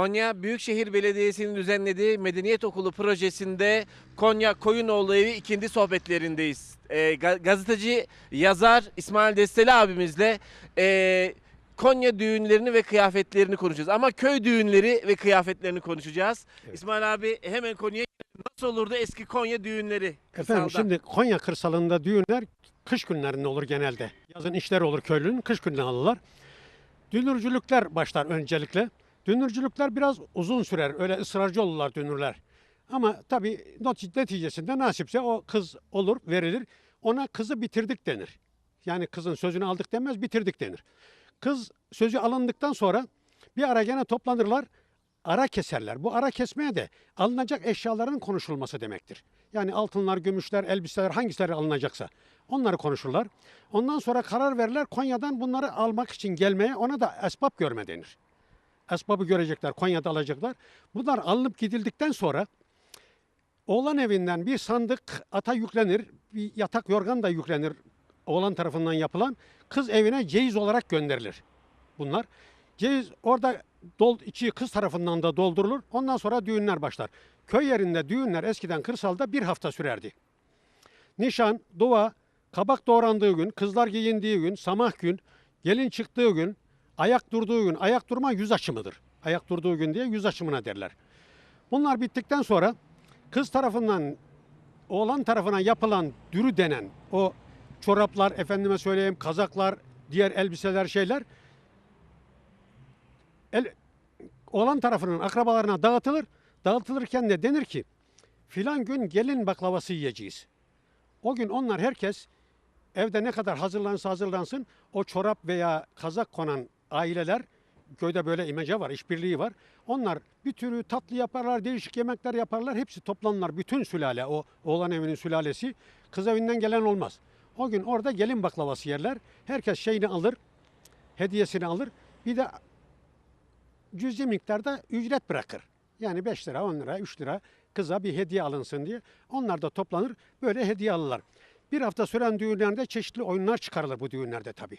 Konya Büyükşehir Belediyesi'nin düzenlediği Medeniyet Okulu projesinde Konya Koyunoğlu Evi ikinci sohbetlerindeyiz. Ga- gazeteci, yazar İsmail Desteli abimizle ee, Konya düğünlerini ve kıyafetlerini konuşacağız. Ama köy düğünleri ve kıyafetlerini konuşacağız. İsmail abi hemen Konya'ya. Nasıl olurdu eski Konya düğünleri? Efendim kırsalda? şimdi Konya kırsalında düğünler kış günlerinde olur genelde. Yazın işler olur köylünün, kış gününe alırlar. Dünürcülükler başlar öncelikle. Dünürcülükler biraz uzun sürer. Öyle ısrarcı olurlar dünürler. Ama tabii neticesinde nasipse o kız olur, verilir. Ona kızı bitirdik denir. Yani kızın sözünü aldık denmez, bitirdik denir. Kız sözü alındıktan sonra bir ara gene toplanırlar ara keserler. Bu ara kesmeye de alınacak eşyaların konuşulması demektir. Yani altınlar, gümüşler, elbiseler hangisileri alınacaksa onları konuşurlar. Ondan sonra karar verirler Konya'dan bunları almak için gelmeye ona da esbab görme denir. Esbabı görecekler, Konya'da alacaklar. Bunlar alınıp gidildikten sonra oğlan evinden bir sandık ata yüklenir, bir yatak yorgan da yüklenir oğlan tarafından yapılan. Kız evine ceyiz olarak gönderilir bunlar. Ceyiz orada dol, içi kız tarafından da doldurulur. Ondan sonra düğünler başlar. Köy yerinde düğünler eskiden kırsalda bir hafta sürerdi. Nişan, dua, kabak doğrandığı gün, kızlar giyindiği gün, samah gün, gelin çıktığı gün, ayak durduğu gün, ayak durma yüz açımıdır. Ayak durduğu gün diye yüz açımına derler. Bunlar bittikten sonra kız tarafından oğlan tarafına yapılan dürü denen o çoraplar, efendime söyleyeyim kazaklar, diğer elbiseler şeyler el, oğlan tarafının akrabalarına dağıtılır. Dağıtılırken de denir ki filan gün gelin baklavası yiyeceğiz. O gün onlar herkes evde ne kadar hazırlansa hazırlansın o çorap veya kazak konan aileler köyde böyle imece var, işbirliği var. Onlar bir türlü tatlı yaparlar, değişik yemekler yaparlar. Hepsi toplanırlar. Bütün sülale, o oğlan evinin sülalesi. Kız evinden gelen olmaz. O gün orada gelin baklavası yerler. Herkes şeyini alır, hediyesini alır. Bir de cüzi miktarda ücret bırakır. Yani 5 lira, 10 lira, 3 lira kıza bir hediye alınsın diye. Onlar da toplanır, böyle hediye alırlar. Bir hafta süren düğünlerde çeşitli oyunlar çıkarılır bu düğünlerde tabii.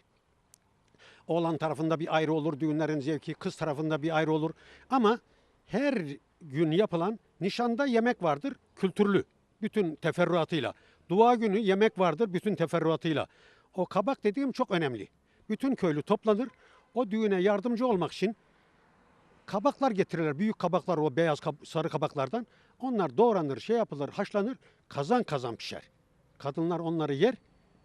Oğlan tarafında bir ayrı olur düğünlerin zevki, kız tarafında bir ayrı olur. Ama her gün yapılan nişanda yemek vardır, kültürlü, bütün teferruatıyla. Dua günü yemek vardır, bütün teferruatıyla. O kabak dediğim çok önemli. Bütün köylü toplanır, o düğüne yardımcı olmak için kabaklar getirirler. Büyük kabaklar o beyaz sarı kabaklardan. Onlar doğranır, şey yapılır, haşlanır. Kazan kazan pişer. Kadınlar onları yer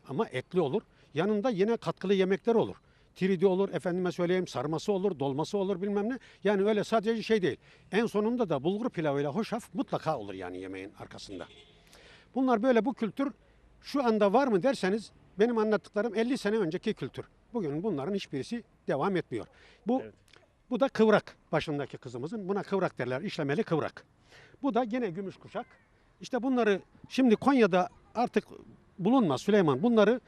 ama etli olur. Yanında yine katkılı yemekler olur. Tridi olur, efendime söyleyeyim sarması olur, dolması olur bilmem ne. Yani öyle sadece şey değil. En sonunda da bulgur pilavıyla hoşaf mutlaka olur yani yemeğin arkasında. Bunlar böyle bu kültür şu anda var mı derseniz benim anlattıklarım 50 sene önceki kültür. Bugün bunların hiçbirisi devam etmiyor. Bu Evet. bu da kıvrak başındaki kızımızın. Buna kıvrak derler. işlemeli kıvrak. Bu da gene gümüş kuşak. İşte bunları şimdi Konya'da artık bulunmaz Süleyman. Bunları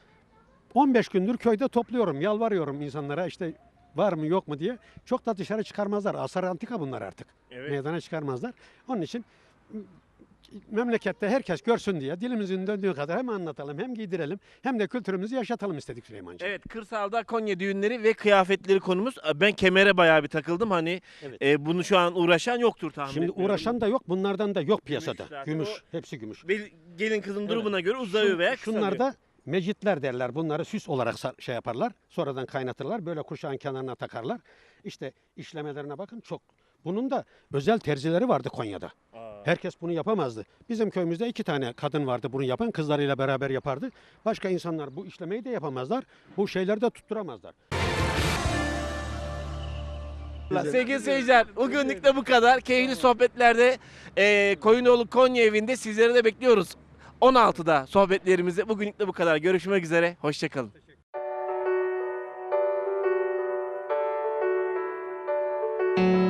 15 gündür köyde topluyorum. Yalvarıyorum insanlara işte var mı yok mu diye. Çok da dışarı çıkarmazlar. Asar antika bunlar artık. Evet. Meydana çıkarmazlar. Onun için memlekette herkes görsün diye dilimizin döndüğü kadar hem anlatalım hem giydirelim hem de kültürümüzü yaşatalım istedik Süleymancığım. Evet kırsalda Konya düğünleri ve kıyafetleri konumuz. Ben kemere bayağı bir takıldım hani Evet. e, bunu şu an uğraşan yoktur tahmin Şimdi etmiyorum. uğraşan da yok, bunlardan da yok piyasada. zaten Gümüş, o- hepsi gümüş. Gelin kızın Evet. durumuna göre uzayıyor veya kısalıyor. Şunlar da mecitler derler. Bunları süs olarak şey yaparlar. Sonradan kaynatırlar. Böyle kuşağın kenarına takarlar. İşte işlemelerine bakın çok. Bunun da özel terzileri vardı Konya'da. Aa. Herkes bunu yapamazdı. Bizim köyümüzde iki tane kadın vardı bunu yapan. Kızlarıyla beraber yapardı. Başka insanlar bu işlemeyi de yapamazlar. Bu şeyleri de tutturamazlar. Sevgili seyirciler bugünlük de bu kadar. Keyifli sohbetlerde e, Koyunoğlu Konya evinde sizleri de bekliyoruz. 16'da sohbetlerimizde bugünlük de bu kadar. Görüşmek üzere. Hoşçakalın. Thank.